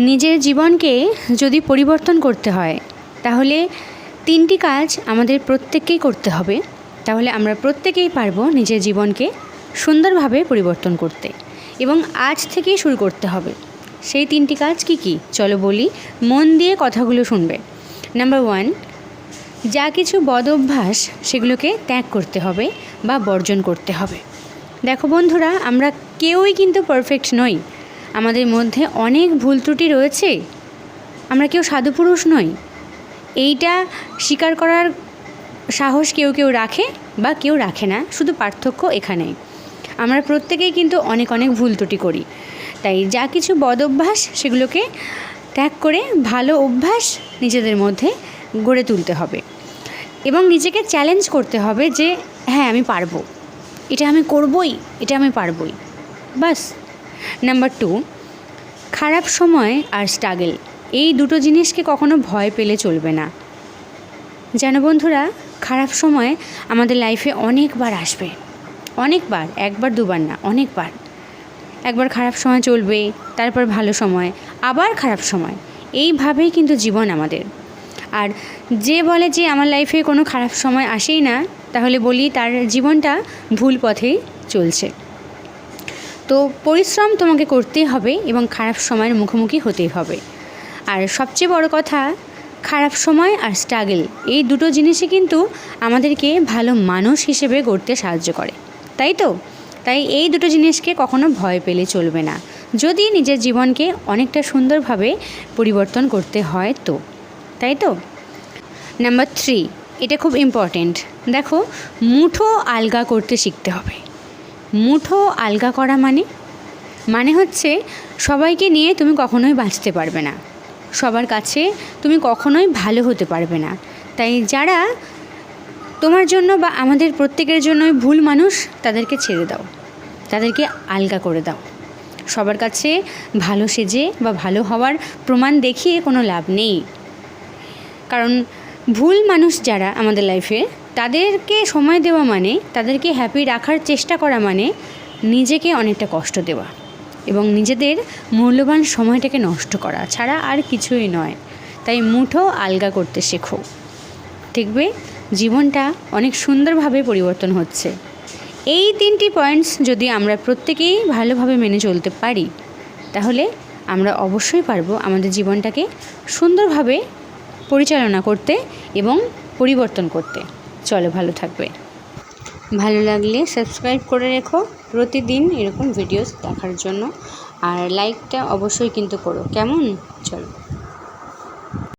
নিজের জীবনকে যদি পরিবর্তন করতে হয়, তাহলে তিনটি কাজ আমাদের প্রত্যেককেই করতে হবে। তাহলে আমরা প্রত্যেকেই পারব নিজের জীবনকে সুন্দরভাবে পরিবর্তন করতে এবং আজ থেকেই শুরু করতে হবে। সেই তিনটি কাজ কি কি? চলো বলি। মন দিয়ে কথাগুলো শুনবে। নাম্বার ওয়ান যা কিছু বদ অভ্যাস সেগুলোকে ত্যাগ করতে হবে বা বর্জন করতে হবে। দেখো বন্ধুরা, আমরা কেউই কিন্তু পারফেক্ট নই। আমাদের মধ্যে অনেক ভুল ত্রুটি রয়েছে। আমরা কেউ সাধুপুরুষ নই। এইটা স্বীকার করার সাহস কেউ কেউ রাখে বা কেউ রাখে না, শুধু পার্থক্য এখানেই। আমরা প্রত্যেকেই কিন্তু অনেক অনেক ভুল ত্রুটি করি। তাই যা কিছু বদ অভ্যাস, সেগুলোকে ত্যাগ করে ভালো অভ্যাস নিজেদের মধ্যে গড়ে তুলতে হবে। এবং নিজেকে চ্যালেঞ্জ করতে হবে যে হ্যাঁ আমি পারব। এটা আমি করবই, এটা আমি পারবই। বাস। নাম্বার টু খারাপ সময় আর স্ট্রাগল এই দুটো জিনিসকে কখনো ভয় পেলে চলবে না। যেন বন্ধুরা, খারাপ সময় আমাদের লাইফে অনেকবার আসবে। অনেকবার, একবার, দুবার না, অনেকবার। একবার খারাপ সময় চলবে, তারপর ভালো সময়, আবার খারাপ সময়, এইভাবেই কিন্তু জীবন আমাদের। আর যে বলে যে আমার লাইফে কোনো খারাপ সময় আসেই না, তাহলে বলি তার জীবনটা ভুল পথেই চলছে। তো পরিশ্রম তোমাকে করতেই হবে এবং খারাপ সময়ের মুখোমুখি হতেই হবে। আর সবচেয়ে বড় কথা, খারাপ সময় আর স্ট্রাগল এই দুটো জিনিসই কিন্তু আমাদেরকে ভালো মানুষ হিসেবে গড়তে সাহায্য করে, তাই তো? তাই এই দুটো জিনিসকে কখনো ভয় পেলে চলবে না। যদি নিজের জীবনকে অনেকটা সুন্দরভাবে পরিবর্তন করতে হয় তো, তাই তো? নাম্বার থ্রি এটা খুব ইম্পর্টেন্ট দেখো, মুঠো আলগা করতে শিখতে হবে। মুঠো আলগা করা মানে? মানে হচ্ছে সবাইকে নিয়ে তুমি কখনোই বাঁচতে পারবে না। সবার কাছে তুমি কখনোই ভালো হতে পারবে না। তাই যারা তোমার জন্য বা আমাদের প্রত্যেকের জন্যই ভুল মানুষ, তাদেরকে ছেড়ে দাও। তাদেরকে আলগা করে দাও। সবার কাছে ভালো সেজে বা ভালো হওয়ার প্রমাণ দেখিয়ে কোনো লাভ নেই। কারণ ভুল মানুষ যারা আমাদের লাইফে তাদেরকে সময় দেওয়া মানে তাদেরকে হ্যাপি রাখার চেষ্টা করা মানে নিজেকে অনেকটা কষ্ট দেওয়া এবং নিজেদের মূল্যবান সময়টাকে নষ্ট করা ছাড়া আর কিছুই নয়। তাই মুঠো আলগা করতে শেখো। দেখবে জীবনটা অনেক সুন্দরভাবে পরিবর্তন হচ্ছে। এই তিনটি পয়েন্টস যদি আমরা প্রত্যেকেই ভালোভাবে মেনে চলতে পারি, তাহলে আমরা অবশ্যই পারব আমাদের জীবনটাকে সুন্দরভাবে পরিচালনা করতে এবং পরিবর্তন করতে। চলো ভালো থাকবে। ভালো লাগলে সাবস্ক্রাইব করে রেখো, প্রতিদিন এরকম ভিডিওস দেখার জন্য। আর লাইকটা অবশ্যই কিন্তু করো। কেমন? চলো।